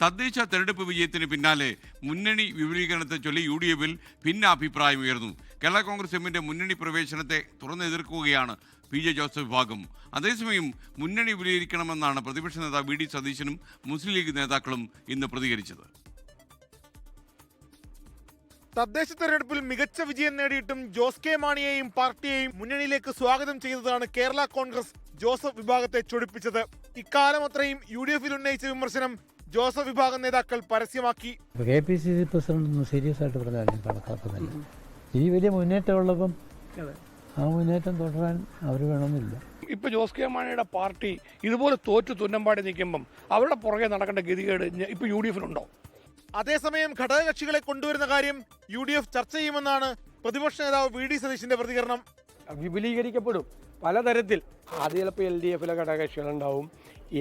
തദ്ദേശ തെരഞ്ഞെടുപ്പ് വിജയത്തിന് പിന്നാലെ മുന്നണി വിപുലീകരണത്തെ ചൊല്ലി യു ഡി എഫിൽ ഭിന്നാഭിപ്രായം ഉയർന്നു. കേരള കോൺഗ്രസ് എമ്മിന്റെ മുന്നണി പ്രവേശനത്തെ തുറന്നെതിർക്കുകയാണ് പി ജെ ജോസഫ് വിഭാഗം. അതേസമയം മുന്നണി വിപുലീകരിക്കണമെന്നാണ് പ്രതിപക്ഷ നേതാവ് വി ഡി സതീശനും മുസ്ലിം ലീഗ് നേതാക്കളും ഇന്ന് പ്രതികരിച്ചത്. തദ്ദേശ തെരഞ്ഞെടുപ്പിൽ മികച്ച വിജയം നേടിയിട്ടും ജോസ് കെ മാണിയെയും പാർട്ടിയെയും മുന്നണിയിലേക്ക് സ്വാഗതം ചെയ്തതാണ് കേരള കോൺഗ്രസ് ജോസഫ് വിഭാഗത്തെ ചൊടിപ്പിച്ചത്. ഇക്കാലം അത്രയും യു ഡി എഫിൽ ഉന്നയിച്ച വിമർശനം ജോസഫ് വിഭാഗം നേതാക്കൾ പരസ്യമാക്കി. K P C C president ഒന്നും സീരിയസ് ആയിട്ട് പറഞ്ഞാലും കണക്കാക്കുന്നില്ല ഈ വലിയ മുന്നേറ്റമുള്ളപ്പം ആ മുന്നേറ്റം തുടരാൻ അവർ വേണമെന്നില്ല. ഇപ്പൊ ജോസ് കെ മാണിയുടെ പാർട്ടി ഇതുപോലെ തോറ്റു തുന്നമ്പാടി നിൽക്കുമ്പം അവരുടെ പുറകെ നടക്കേണ്ട ഗതികേട് ഇപ്പൊ യു ഡി എഫിനുണ്ടോ അതേസമയം ഘടകകക്ഷികളെ കൊണ്ടുവരുന്ന കാര്യം യു ഡി എഫ് ചർച്ച ചെയ്യുമെന്നാണ് പ്രതിപക്ഷ നേതാവ് വി ഡി സതീശിന്റെ പ്രതികരണം. വിപുലീകരിക്കപ്പെടും. പലതരത്തിൽ. ആദ്യ ചിലപ്പോൾ എൽ ഡി എഫിലെ ഘടകകക്ഷികളുണ്ടാവും.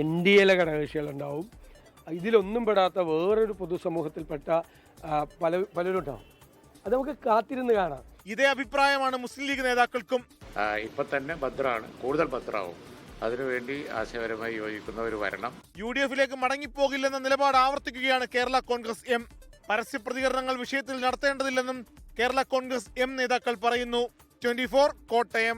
എൻ ഡി എയിലെ ഘടകകക്ഷികളുണ്ടാവും. ഇതിലൊന്നും പെടാത്ത വേറൊരു പൊതുസമൂഹത്തിൽപ്പെട്ട പല പലരും ഉണ്ടാവും. അത് നമുക്ക് കാത്തിരുന്ന് കാണാം. ഇതേ അഭിപ്രായമാണ് മുസ്ലിം ലീഗ് നേതാക്കൾക്കും. ഇപ്പൊ തന്നെ ഭദ്രാണ്. കൂടുതൽ ഭദ്രാവും. അതിനുവേണ്ടി ആശയപരമായി യോജിക്കുന്നവർ വരണം യു ഡി എഫിലേക്ക് മടങ്ങിപ്പോകില്ലെന്ന നിലപാട് ആവർത്തിക്കുകയാണ് കേരള കോൺഗ്രസ് എം. പരസ്യ പ്രതികരണങ്ങൾ വിഷയത്തിൽ നടത്തേണ്ടതില്ലെന്നും കേരള കോൺഗ്രസ് എം നേതാക്കൾ പറയുന്നു. ട്വന്റി കോട്ടയം.